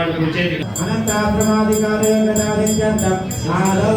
अनंताश्रमाधिकारे गदादित्यन्तं आदौ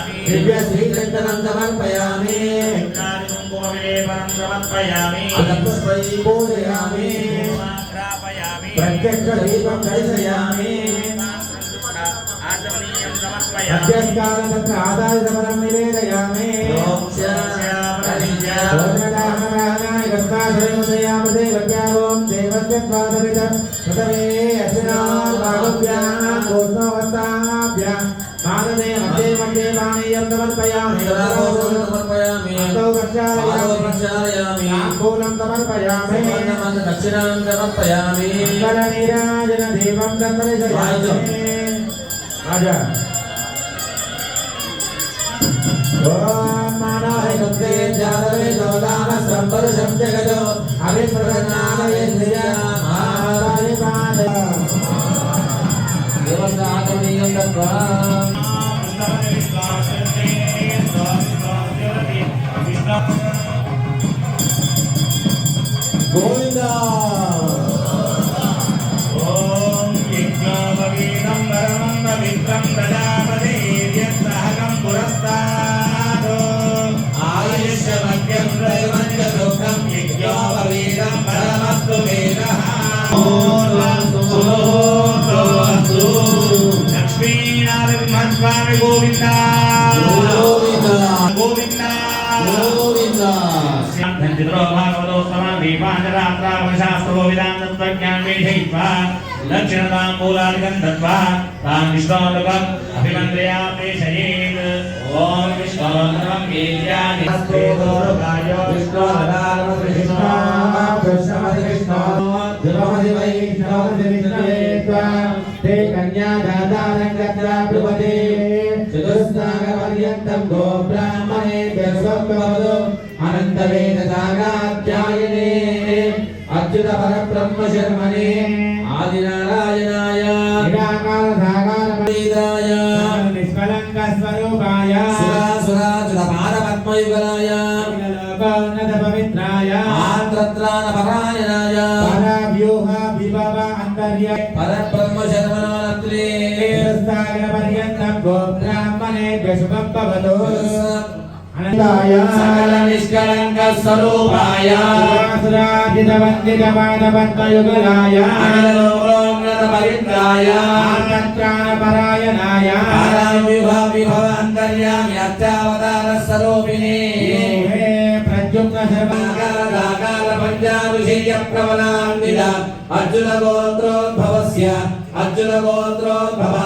అక్షరాన్ సమర్పయామి పూజయామి ప్రత్యక్ష దీపం దర్శయామి మధ్యస్కాల తత్ర ఆదాయ సమరం నివేదయామి భోజనదాహనాయ గస్తాశ్రయముదయామదే గత్యాగోం దేవస్య స్వాదరిత ప్రథమే అశ్వినాం రాఘవ్యాం గోష్ణవస్తాభ్యాం మానదే మధ్యే మధ్యే పానీయం సమర్పయామి అంతో ప్రక్షాళయామి తాంబూలం సమర్పయామి కరనీరాజన దీపం సందర్శయామి రాజా. ఓం మానవే సత్తే జాతవే దోదాన సంపర్శం జగదో. అభిప్రదనాలయ శ్రియ మహారాయ పాద దేవతాగమనీయం తత్వా గోవిందా. ఓం యజ్ఞోపవీతం పరమం పవిత్రం ప్రజాపతి యత్సహకం పురస్తాదో. ఆయుష్యమగ్యం ప్రయమంచ దుఃఖం యజ్ఞోపవీతం పరమస్తు వేదః. లక్ష్మీనారాయణ గోవింద. గోవింద. ధన్యద్రో భాగవతోత్తమం దీపాంజరాత్రావశాస్త్రో విధానత్వజ్ఞాన్ వేషయిత్వా దక్షిణతాంబూలాదికం దత్వా తాం విష్ణోలుకం అభిమంత్రయా ప్రేషయేత్ ఓం విష్ణోలుకం వేద్యాని ते అనంతం గో బ్రాహ్మణే స్వభవదు అనంత వేద సాగాధ్యాయనే అచ్యుత పర బ్రహ్మ శర్మణే ఆది నారాయణాయ నిరాకార సాగార పరిదాయ నిష్కలంక స్వరూపాయ సురాసురాచుర పాద పద్మయుగలాయ లోకోన్నత పవిత్రాయ ఆంత్రత్రాణ పరాయణాయ పరవ్యూహ విభవ అంతర్య పరబ్రహ్మ శర్మణాత్రే సాగర పర్యంతం గో బ్రాహ్మణే శుభం భవతు. సకల నిష్కలంక స్వరూపాయ సురాజిత వందిత పాద పద్మయుగలాయ అఖిలలోకోన్నత పరిత్రాయ ఆనంత్రాణ పరాయణాయ పరవ్యూహ విభవ అంతర్యామి అత్యావతార స్వరూపిణి ప్రద్యుమ్న శర్మ ఆకార పంచాభిషేయ ప్రబలాన్విత అర్జున గోత్రోద్భవస్య అర్జున గోత్రోద్భవాయ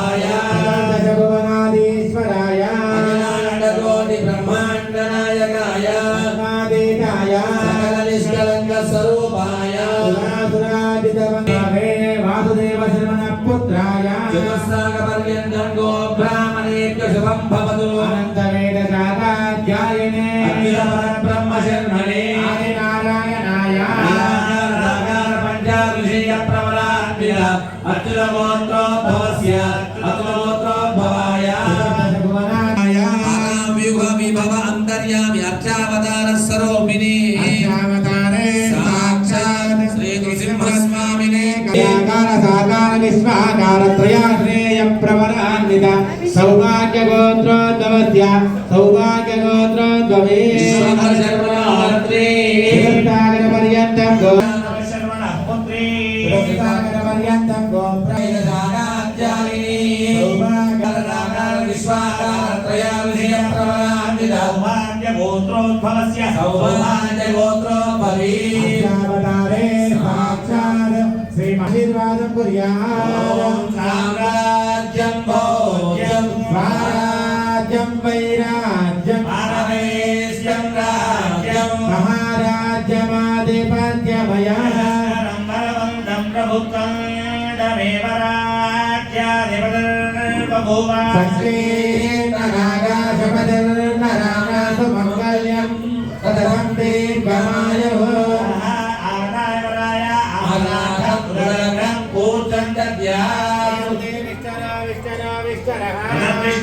చతుస్సాగపర్యంతం గో బ్రాహ్మణేభ్య శుభం భవతు అనంత వేద శాఖాధ్యాయనే అఖిల బ్రహ్మ శర్మణే ఆది నారాయణాయ నాగార పంచారుషేయ ప్రవరాన్విత అర్జున గోత్రోద్భవస్య అతుల ప్రవరాన్విత సౌభాగ్య గోత్రోద్భవస్య సౌభాగ్య గోత్రోద్భవే పర్యంతం పర్యంతం గో గోత్రోద్భవస్య అక్షావతారే సాక్షాత్ శ్రీ ఆశీర్వాదం కుర్యాత్ స్వరాజ్యం వైరాజ్యం భారతదేశం రాజ్యం మహారాజ్యమాధిపత్యమయ సంశ్రీర్నరాగాశపతిర్నరాగాసు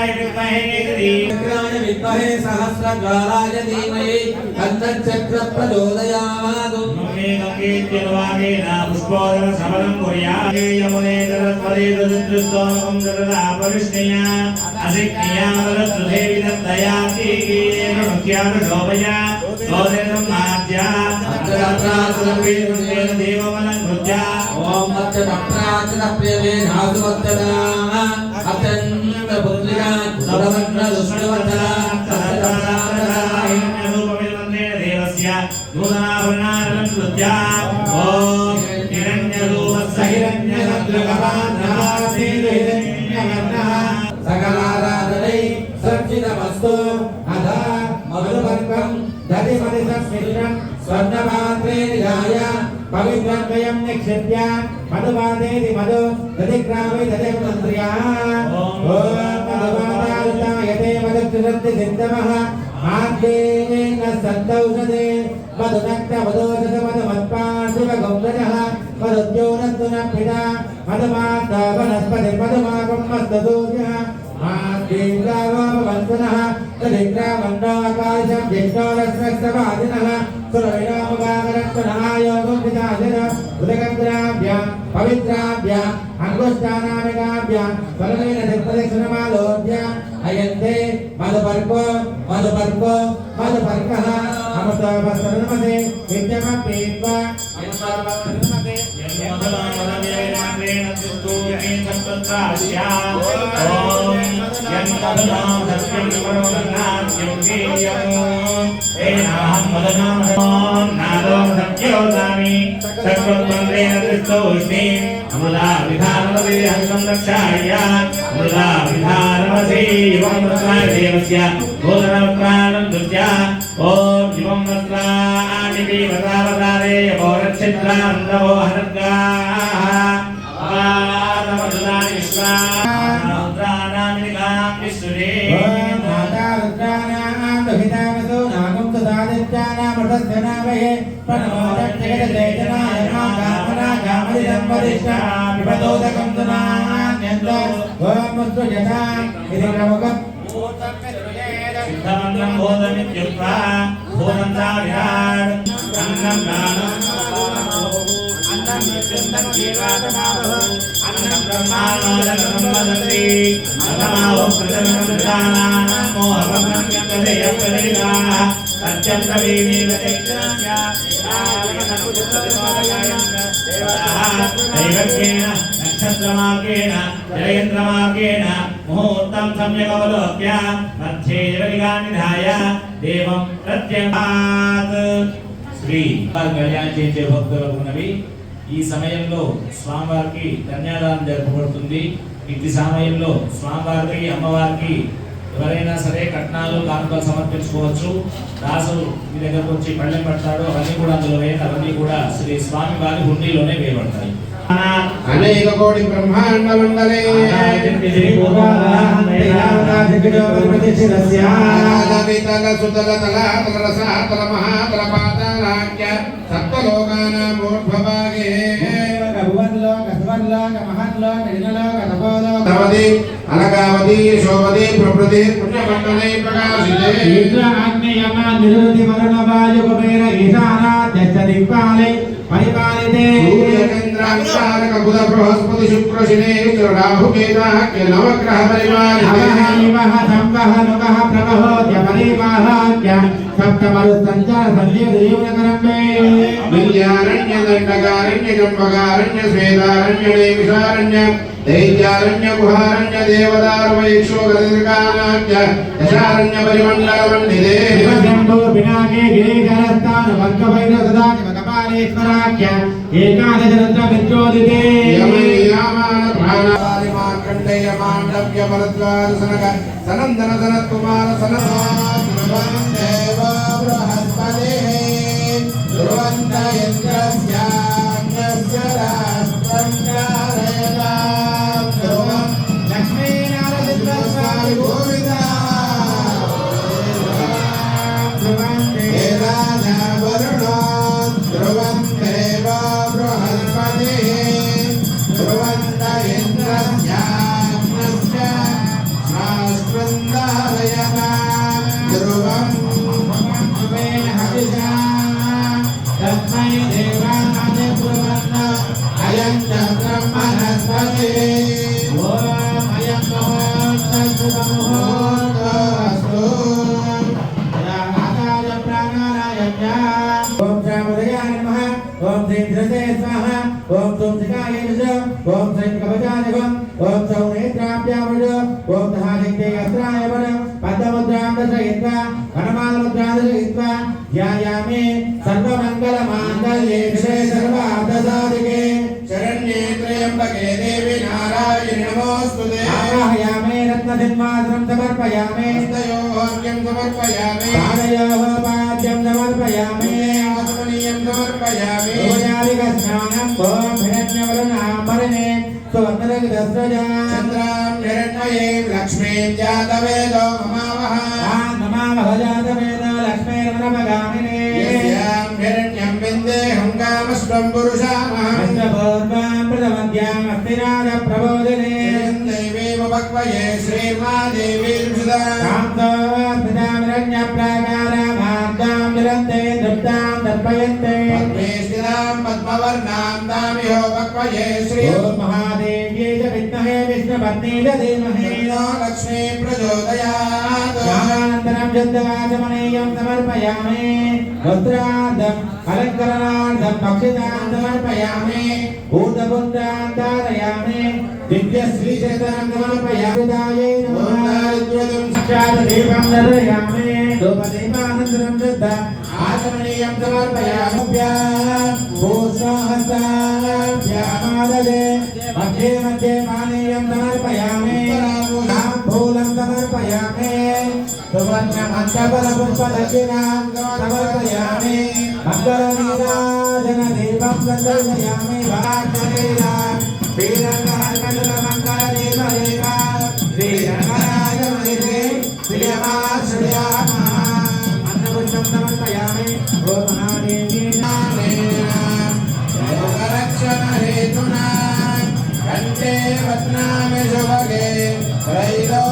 విశ్వామరాయ విద్మహే సహస్రజ్వాలాయ ధీమహి తన్నచక్ర ప్రచోదయామాదు పుష్పోదరం కుర్యామునే ఓం మత్త భక్తాచన ప్రియమే ధాతు వత్తదా అత్యంత పుత్రికా నరవన్న దుష్టవర్ధన సకలారాధనై సచ్చితమస్తు అధ దధిమతి సస్మిశ్రం స్వర్ణపాత్రే నిధాయ పవిత్రద్వయం నిక్షిప్య మధుపాదేది మధు దధిగ్రామే దధిం మంత్ర్యా ఓం మధుపాదాయుతాయతే మధుక్షుషత్తి సిద్ధమః. ఆద్యేన సంతౌషధే మధునక్త మధోషధ మధుమత్పాశివ గౌరజః మధుద్యోనస్తు న పితా మధుమాత వనస్పతి మధుమాకం మస్తదూర్యః ఆద్యేంద్రావామవంతునః తదిగ్రామండోకాశం జిష్ణోరస్వస్తవాదినః సురవిరామగాగరత్వనాయోగం విదాశన ఉదగగ్రాభ్యాం పవిత్రాభ్యాం అంగుష్టానామికాభ్యాం అయంతే మధుపర్కో మధుపర్కో మధుపర్కః అమృతవస్తనమతే విద్యమపీత్వా అమృతవస్తనమతే ఓం శివం వస్త్రాణి పీవతావతారే పౌరక్షిత్రాంతవో హరద్గాః ఆనమదులాని విశ్వానామి నికాం విశ్వరే ఓం మాతా రుద్రాణాం దుహితామసో నాగం సుదాదిత్యానామృతస్యనామయే ప్రణమోదక్షజగదేజనాయ కామనా ముస్తు యథా ఇది విరాట్ అన్నం దానం వదంతి అన్నమావో ప్రజనం ప్రజానానాం మోహభగ్నం యత్తదేయత్తదేగాః సత్యం దైవజ్ఞేన నక్షత్రమార్గేణ ముహూర్తం సమ్యగవలోక్య మధ్యే నిధాయ దేవం ప్రత్యగాత్ శ్రీ కళ్యాణ్ చేసే భక్తులకు ఉన్నవి. ఈ సమయంలో స్వామివారికి కన్యాదానం జరపబడుతుంది ఇట్టి సమయంలో స్వామివారికి అమ్మవారికి ఎవరైనా సరే కట్నాలు కానుకలు సమర్పించుకోవచ్చు. దాసు మీ దగ్గరకు వచ్చి పళ్ళెం పడతాడు. అవన్నీ కూడా అందులో వేయండి. అవన్నీ కూడా శ్రీ స్వామి వారి హుండీలోనే వేయబడతాయి. అనేక కోటి బ్రహ్మాండ మండలే సుతల తలాతల రసాతల మహాతల పాతాళాఖ్య సప్తలోకానామూర్ధ్వభాగే నవది అనగావతి శోభది ప్రకృతి పుణ్యమండలే ప్రకాశితే పరిపాలితే సూర్యచంద్రాంగారక బుధ బృహస్పతి శుక్ర శని రాహు కేతాఖ్య నవగ్రహ పరిపాలితే అవహ సంవహ నుకః ప్రభహోత్య పరివాహాఖ్య సప్తమరు సంచార సంజీవనకరంబే విద్యారణ్య దండకారణ్య జంబకారణ్య స్వేదారణ్య నైమిషారణ్య దైత్యారణ్య గుహారణ్య దేవదారువైక్షోగదీర్ఘానాఖ్య దశారణ్య పరిమండల మండితే శంభో పినాకే గిరీశరస్థాన వర్గభైర సదా ఏకాదశ రుద్ర ప్రచోదితే యమనియామాన మాండవ్య భరద్వాజ సనక సనందన సన కుమార సన దేవ బృహస్పతి ధ్రువంత ఓం శ్యామదయాయ నమః. ఓం శ్రీ ధృతే స్వాహ. ఓం శిఖాయ నమః ఓం శ్రీ కవచాయ నమః ఓం సౌ నేత్రాభ్యామృత ఓం దహాదిత్య అస్త్రాయ వర పద్మముద్రాం దశయిత్వా వనమాల ముద్రాం దశయిత్వా ధ్యాయామి సర్వమంగళ మాంగళ్యే శివే సర్వార్థసాధికే. శరణ్యే త్రయంబకే దేవి నారాయణి నమోస్తుతే ఆవాహయామి రత్నసింహాసనం సమర్పయామి హస్తయోర్ఘ్యం సమర్పయామి పాదయోః పాద్యం సమర్పయామి ఆత్మనీయం సమర్పయామి ఓయాదిక స్నానం ఓం హిరణ్యవరుణాంబరనే సువర్ణరగిదస్రజా చంద్రాం హిరణ్మయీం లక్ష్మీం జాతవేదో మమావహ నమామహజాతవేద లక్ష్మీరమణమగామినే యస్యాం హిరణ్యం విందేహం కామస్వం పురుషామహం అష్టభూర్వాం ప్రథమద్యాం అస్తినాద ప్రబోధినే దేవీమ భక్వయే దృప్తాం దర్పయంతే పద్మే స్థిరాం పద్మవర్ణాం దామిహో భక్వయే శ్రీ. ఓం మహాదేవ్యై చ విద్మహే విష్ణుపత్ని చ ధీమహి. లక్ష్మీ ప్రచోదయాత్. స్నానానంతరం శుద్ధవాచమనీయం సమర్పయామి. వస్త్రార్థం అలంకరణార్థం భక్షితాం సమర్పయామి భూతపుత్రాన్ ధారయామి దివ్యశ్రీచరణం సమర్పయామి దాయై నమః సాక్షాత్ దీపం దర్శయామి ధూపదీపానంతరం శుద్ధ ఆచమనీయం సమర్పయామి భూస్వహస్తాభ్యామాదదే మధ్యే మధ్యే పానీయం సమర్పయామి తాంబూలం సమర్పయామి సువర్ణమంతబలపుష్పదక్షిణాం रत्नानि सुभगे रैलो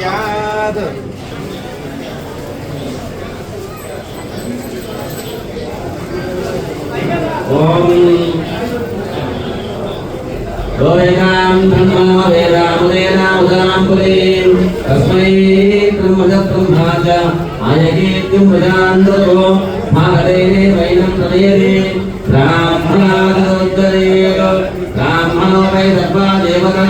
याद। ओम। गोवेदाम धन्नो वेदामुदेना उदाम पुरीम तस्मै ब्रह्मदत्तम्भाच आयकीर्तिं वदान्तरो मागदेने वैनं तनयरे ब्राह्मणादुद्धरेव ब्राह्मणो वै सर्वा देवता।